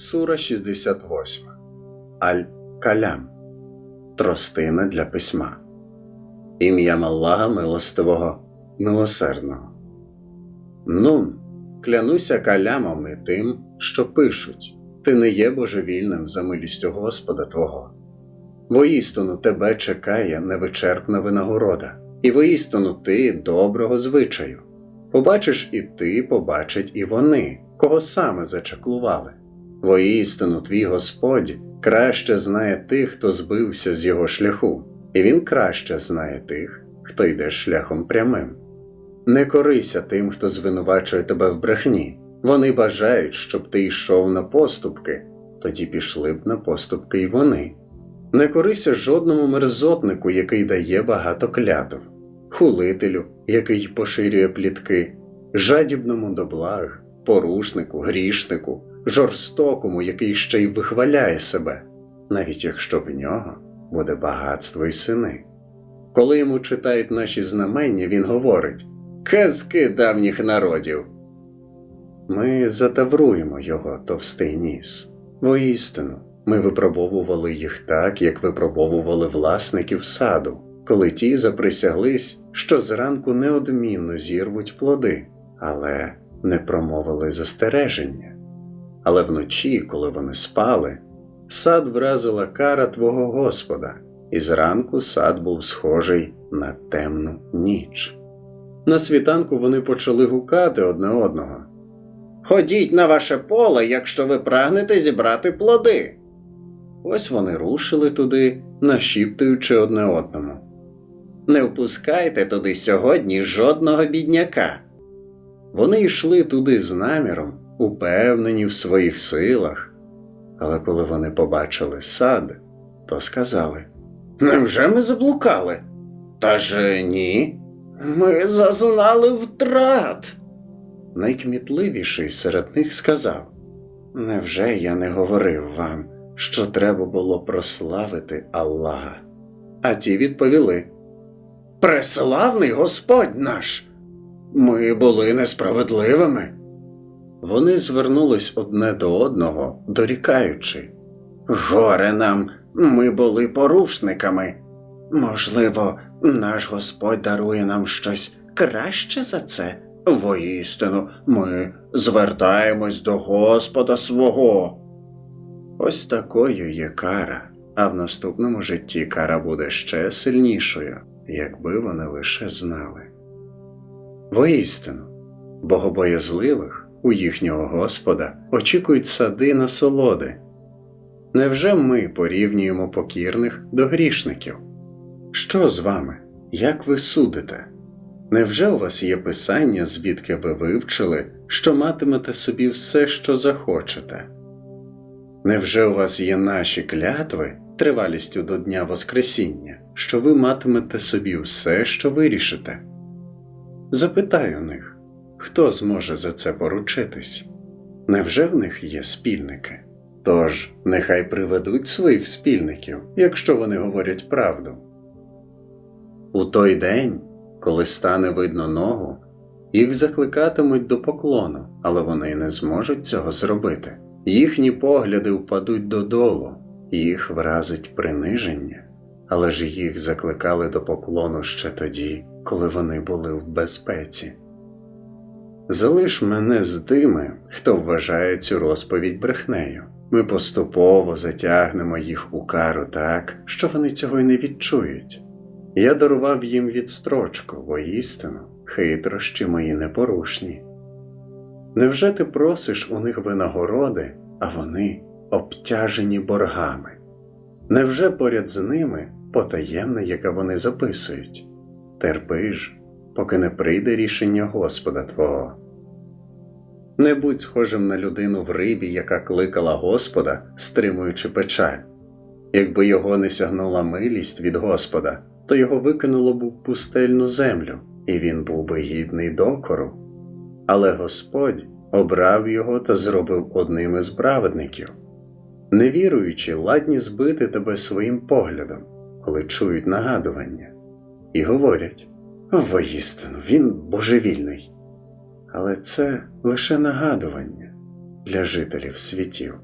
Сура 68. Аль-Калям. Тростина для письма. Ім'ям Аллаха милостивого, милосердного. Нун, клянуся калямом і тим, що пишуть, ти не є божевільним за милістю Господа Твого. Воістину тебе чекає невичерпна винагорода, і воістину ти доброго звичаю. Побачиш і ти, побачать і вони, кого саме зачаклували. Воістину твій Господь краще знає тих, хто збився з його шляху, і він краще знає тих, хто йде шляхом прямим. Не корися тим, хто звинувачує тебе в брехні. Вони бажають, щоб ти йшов на поступки, тоді пішли б на поступки й вони. Не корися жодному мерзотнику, який дає багато клятв, хулителю, який поширює плітки, жадібному до благ, порушнику, грішнику, жорстокому, який ще й вихваляє себе, навіть якщо в нього буде багатство й сини. Коли йому читають наші знамення, він говорить Казки давніх народів. Ми затавруємо його товстий ніс. Воістину, ми випробовували їх так, як випробовували власників саду, коли ті заприсяглись, що зранку неодмінно зірвуть плоди, але не промовили застереження. Але вночі, коли вони спали, сад вразила кара твого Господа, і зранку сад був схожий на темну ніч. На світанку вони почали гукати одне одного. Ходіть на ваше поле, якщо ви прагнете зібрати плоди. Ось вони рушили туди, нашіптуючи одне одному. Не впускайте туди сьогодні жодного бідняка. Вони йшли туди з наміром, упевнені в своїх силах. Але коли вони побачили сад, то сказали: Невже ми заблукали? Та ж ні. Ми зазнали втрат. Найкмітливіший серед них сказав: Невже я не говорив вам, що треба було прославити Аллаха? А ті відповіли: Преславний Господь наш! Ми були несправедливими. Вони звернулись одне до одного, дорікаючи. Горе нам, ми були порушниками. Можливо, наш Господь дарує нам щось краще за це. Воістину, ми звертаємось до Господа свого. Ось такою є кара, а в наступному житті кара буде ще сильнішою, якби вони лише знали. Воістину, богобоязливих у їхнього Господа очікують сади насолоди. Невже ми порівнюємо покірних до грішників? Що з вами? Як ви судите? Невже у вас є писання, звідки ви вивчили, що матимете собі все, що захочете? Невже у вас є наші клятви тривалістю до Дня Воскресіння, що ви матимете собі все, що вирішите? Запитаю них, хто зможе за це поручитись? Невже в них є спільники? Тож нехай приведуть своїх спільників, якщо вони говорять правду. У той день, коли стане видно ногу, їх закликатимуть до поклону, але вони не зможуть цього зробити. Їхні погляди впадуть додолу, їх вразить приниження, але ж їх закликали до поклону ще тоді, коли вони були в безпеці. Залиш мене з тими, хто вважає цю розповідь брехнею. Ми поступово затягнемо їх у кару так, що вони цього й не відчують. Я дарував їм відстрочку, воістину, хитрощі мої непорушні. Невже ти просиш у них винагороди, а вони обтяжені боргами? Невже поряд з ними потаємне, яке вони записують? Терпи ж, поки не прийде рішення Господа Твого. Не будь схожим на людину в рибі, яка кликала Господа, стримуючи печаль. Якби його не сягнула милість від Господа, то його викинуло б у пустельну землю, і він був би гідний докору. Але Господь обрав його та зробив одним із праведників. Невіруючі, ладні збити тебе своїм поглядом, коли чують нагадування, і говорять воістину, він божевільний. Але це лише нагадування для жителів світів.